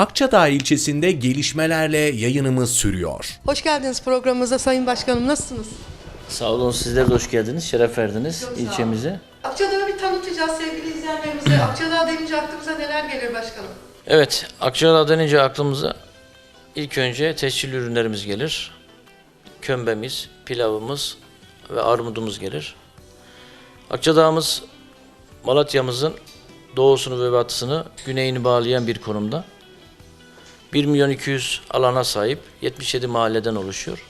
Akçadağ ilçesinde gelişmelerle yayınımız sürüyor. Hoş geldiniz programımıza Sayın Başkanım. Nasılsınız? Sağ olun sizler de hoş geldiniz. Şeref verdiniz Çok sağ olun. ilçemize. Akçadağ'ı bir tanıtacağız sevgili izleyenlerimize. Akçadağ denince aklımıza neler gelir başkanım? Evet, Akçadağ denince aklımıza ilk önce tescilli ürünlerimiz gelir. Kömbemiz, pilavımız ve armudumuz gelir. Akçadağ'ımız Malatya'mızın doğusunu ve batısını, güneyini bağlayan bir konumda. 1 milyon 200 alana sahip 77 mahalleden oluşuyor.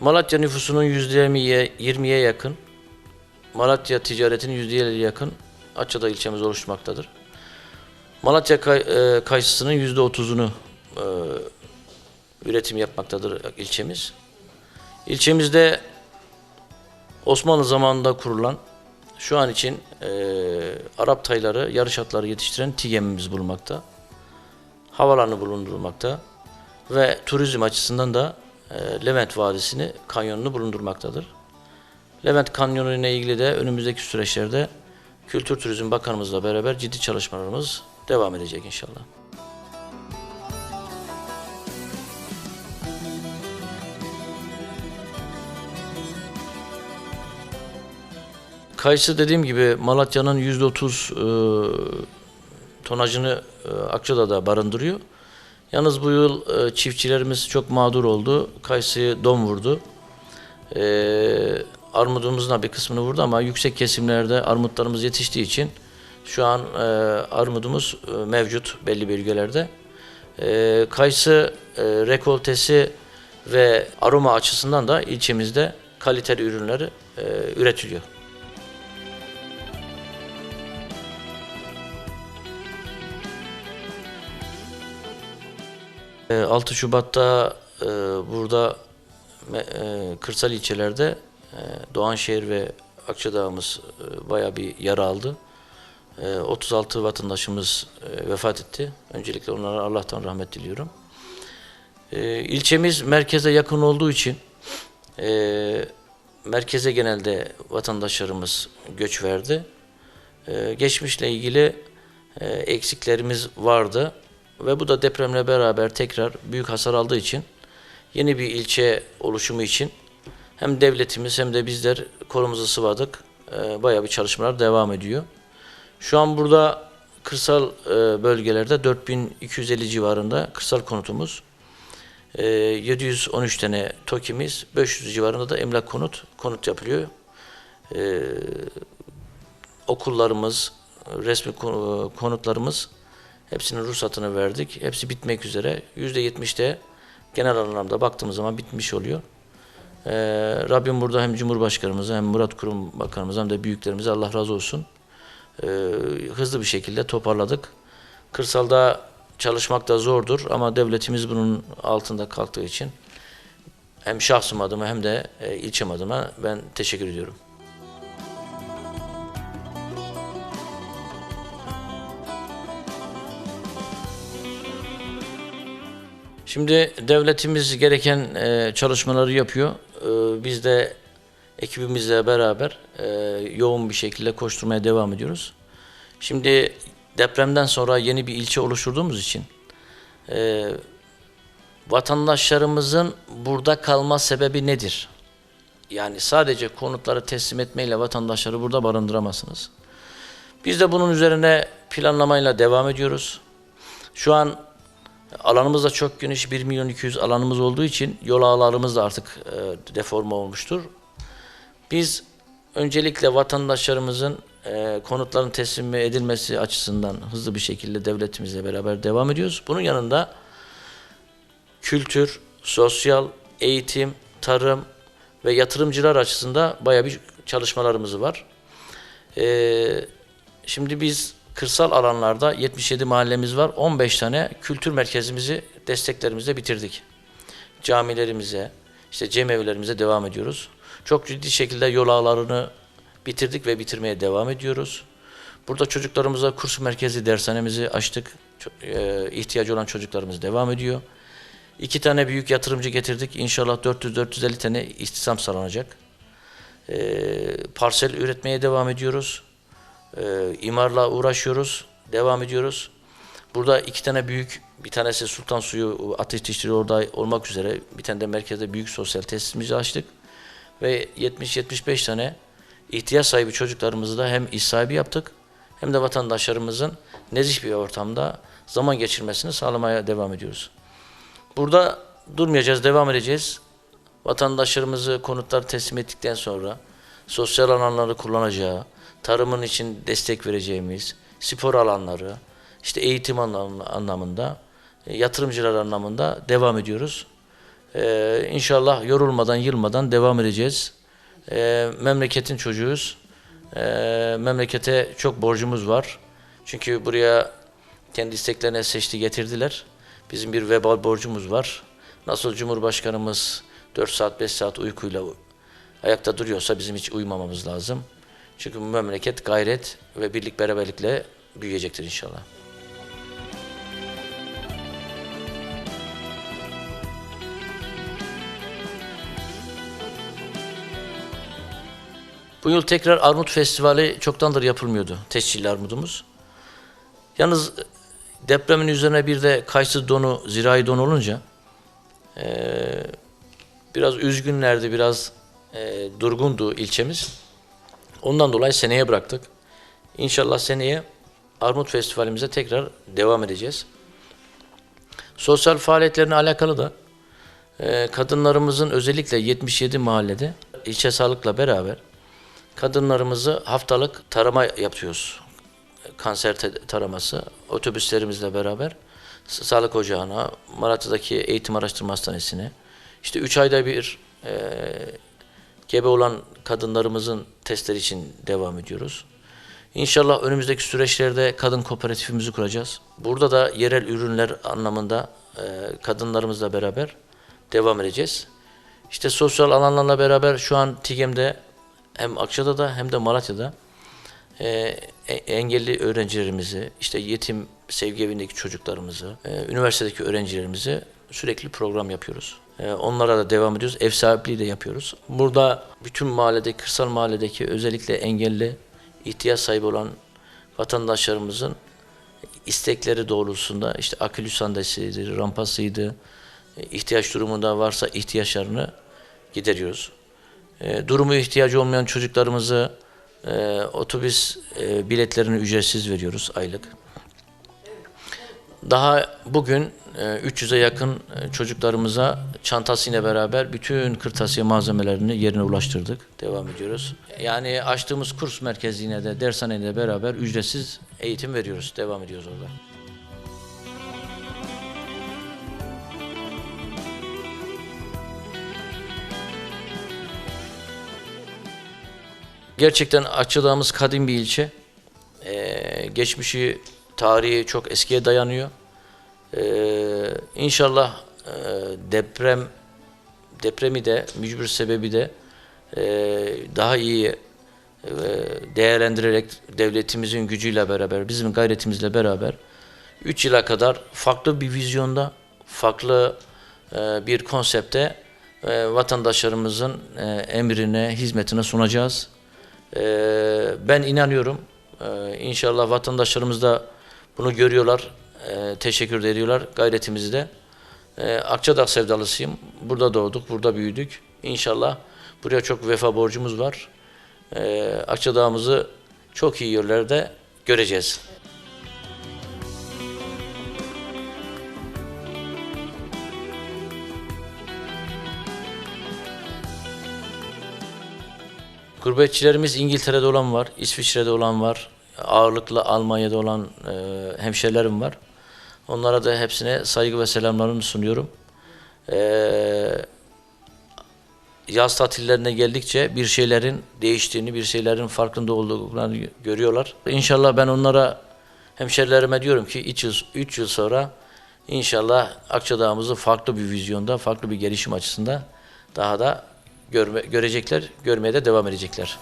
Malatya nüfusunun %20'ye 20'ye yakın, Malatya ticaretinin %50'ye yakın Akçadağ ilçemiz oluşmaktadır. Malatya kay, e, kayısısının yüzde otuzunu e, üretim yapmaktadır ilçemiz. İlçemizde Osmanlı zamanında kurulan şu an için e, Arap tayları, yarış atları yetiştiren TİGEM'imiz bulunmakta. Havalarını bulundurmakta ve turizm açısından da e, Levent Vadisi'ni, kanyonunu bulundurmaktadır. Levent Kanyonu ile ilgili de önümüzdeki süreçlerde Kültür Turizm Bakanımızla beraber ciddi çalışmalarımız devam edecek inşallah. Kayısı dediğim gibi Malatya'nın %30 e, tonajını e, Akçadağ'da barındırıyor. Yalnız bu yıl e, çiftçilerimiz çok mağdur oldu. Kayısıyı dom vurdu. E, armudumuzun da bir kısmını vurdu ama yüksek kesimlerde armutlarımız yetiştiği için şu an armudumuz mevcut belli bölgelerde. Kayısı rekoltesi ve aroma açısından da ilçemizde kaliteli ürünleri üretiliyor. 6 Şubat'ta e, burada e, kırsal ilçelerde e, Doğanşehir ve Akçadağ'ımız bayağı bir yara aldı. E, 36 vatandaşımız vefat etti. Öncelikle onlara Allah'tan rahmet diliyorum. E, ilçemiz merkeze yakın olduğu için merkeze genelde vatandaşlarımız göç verdi. Geçmişle ilgili eksiklerimiz vardı ve bu da depremle beraber tekrar büyük hasar aldığı için yeni bir ilçe oluşumu için hem devletimiz hem de bizler kolumuzu sıvadık. E, bayağı bir çalışmalar devam ediyor. Şu an burada kırsal e, bölgelerde 4250 civarında kırsal konutumuz, e, 713 tane TOKİ'miz, 500 civarında da emlak konut konut yapılıyor. E, okullarımız, resmi ko- konutlarımız hepsinin ruhsatını verdik. Hepsi bitmek üzere. %70'de genel anlamda baktığımız zaman bitmiş oluyor. Ee, Rabbim burada hem Cumhurbaşkanımıza hem Murat Kurum Bakanımıza hem de büyüklerimize Allah razı olsun. Ee, hızlı bir şekilde toparladık. Kırsalda çalışmak da zordur ama devletimiz bunun altında kalktığı için hem şahsım adıma hem de e, ilçem adıma ben teşekkür ediyorum. Şimdi devletimiz gereken e, çalışmaları yapıyor. E, biz de ekibimizle beraber e, yoğun bir şekilde koşturmaya devam ediyoruz. Şimdi depremden sonra yeni bir ilçe oluşturduğumuz için vatandaşlarımızın burada kalma sebebi nedir? Yani sadece konutları teslim etmeyle vatandaşları burada barındıramazsınız. Biz de bunun üzerine planlamayla devam ediyoruz. Şu an alanımız da çok geniş. 1 milyon 200 alanımız olduğu için yol ağlarımız da artık e, deforme olmuştur. Biz öncelikle vatandaşlarımızın e, konutların teslim edilmesi açısından hızlı bir şekilde devletimizle beraber devam ediyoruz. Bunun yanında kültür, sosyal, eğitim, tarım ve yatırımcılar açısından bayağı bir çalışmalarımız var. Ee, şimdi biz kırsal alanlarda 77 mahallemiz var. 15 tane kültür merkezimizi desteklerimizle bitirdik. Camilerimize, işte cemevlerimize devam ediyoruz. Çok ciddi şekilde yol ağlarını bitirdik ve bitirmeye devam ediyoruz. Burada çocuklarımıza kurs merkezi dershanemizi açtık. E, ihtiyacı olan çocuklarımız devam ediyor. İki tane büyük yatırımcı getirdik. İnşallah 400-450 tane istihdam sağlanacak. Ee, parsel üretmeye devam ediyoruz. Ee, imarla uğraşıyoruz, devam ediyoruz. Burada iki tane büyük, bir tanesi Sultan Suyu ateş dişleri orada olmak üzere bir tane de merkezde büyük sosyal tesisimizi açtık. Ve 70-75 tane ihtiyaç sahibi çocuklarımızı da hem iş sahibi yaptık hem de vatandaşlarımızın nezih bir ortamda zaman geçirmesini sağlamaya devam ediyoruz. Burada durmayacağız, devam edeceğiz. Vatandaşlarımızı konutlar teslim ettikten sonra sosyal alanları kullanacağı, tarımın için destek vereceğimiz, spor alanları, işte eğitim anlam- anlamında, e, yatırımcılar anlamında devam ediyoruz. Ee, inşallah yorulmadan, yılmadan devam edeceğiz. Ee, memleketin çocuğuyuz. Ee, memlekete çok borcumuz var. Çünkü buraya kendi isteklerine seçti getirdiler. Bizim bir vebal borcumuz var. Nasıl Cumhurbaşkanımız 4 saat 5 saat uykuyla ayakta duruyorsa bizim hiç uyumamamız lazım. Çünkü bu memleket gayret ve birlik beraberlikle büyüyecektir inşallah. Bu yıl tekrar Armut Festivali çoktandır yapılmıyordu. Tescilli armudumuz. Yalnız depremin üzerine bir de kayısı donu, zirai don olunca eee, biraz üzgünlerdi, biraz eee, durgundu ilçemiz. Ondan dolayı seneye bıraktık. İnşallah seneye Armut Festivalimize tekrar devam edeceğiz. Sosyal faaliyetlerine alakalı da eee, kadınlarımızın özellikle 77 mahallede ilçe sağlıkla beraber kadınlarımızı haftalık tarama yapıyoruz. Kanser taraması otobüslerimizle beraber sağlık ocağına, Malatya'daki eğitim araştırma hastanesine, işte 3 ayda bir e, gebe olan kadınlarımızın testleri için devam ediyoruz. İnşallah önümüzdeki süreçlerde kadın kooperatifimizi kuracağız. Burada da yerel ürünler anlamında e, kadınlarımızla beraber devam edeceğiz. İşte sosyal alanlarla beraber şu an TİGEM'de hem Akçada'da hem de Malatya'da e, e- engelli öğrencilerimizi, işte yetim sevgi evindeki çocuklarımızı, üniversitedeki öğrencilerimizi sürekli program yapıyoruz. E, onlara da devam ediyoruz. Ev sahipliği de yapıyoruz. Burada bütün mahalledeki, kırsal mahalledeki özellikle engelli, ihtiyaç sahibi olan vatandaşlarımızın istekleri doğrultusunda işte akülü sandalyesiydi, rampasıydı, ihtiyaç durumunda varsa ihtiyaçlarını gideriyoruz. E, durumu ihtiyacı olmayan çocuklarımızı e, otobüs e, biletlerini ücretsiz veriyoruz aylık. Daha bugün e, 300'e yakın e, çocuklarımıza çantasıyla beraber bütün kırtasiye malzemelerini yerine ulaştırdık. Devam ediyoruz. Yani açtığımız kurs merkezine de dershaneyle beraber ücretsiz eğitim veriyoruz. Devam ediyoruz orada. Gerçekten Akçadağ'ımız kadim bir ilçe. Ee, geçmişi, tarihi çok eskiye dayanıyor. Ee, inşallah e, deprem depremi de mücbir sebebi de e, daha iyi e, değerlendirerek devletimizin gücüyle beraber, bizim gayretimizle beraber 3 yıla kadar farklı bir vizyonda, farklı e, bir konsepte e, vatandaşlarımızın emrine, hizmetine sunacağız. Ben inanıyorum. İnşallah vatandaşlarımız da bunu görüyorlar, teşekkür ediyorlar gayretimizi de. E, Akçadağ sevdalısıyım. Burada doğduk, burada büyüdük. İnşallah buraya çok vefa borcumuz var. E, Akçadağ'ımızı çok iyi yerlerde göreceğiz. Gurbetçilerimiz İngiltere'de olan var, İsviçre'de olan var, ağırlıklı Almanya'da olan e, hemşerilerim var. Onlara da hepsine saygı ve selamlarımı sunuyorum. E, yaz tatillerine geldikçe bir şeylerin değiştiğini, bir şeylerin farkında olduklarını görüyorlar. İnşallah ben onlara, hemşerilerime diyorum ki 3 yıl, üç yıl sonra inşallah Akçadağ'ımızı farklı bir vizyonda, farklı bir gelişim açısında daha da görme, görecekler, görmeye de devam edecekler.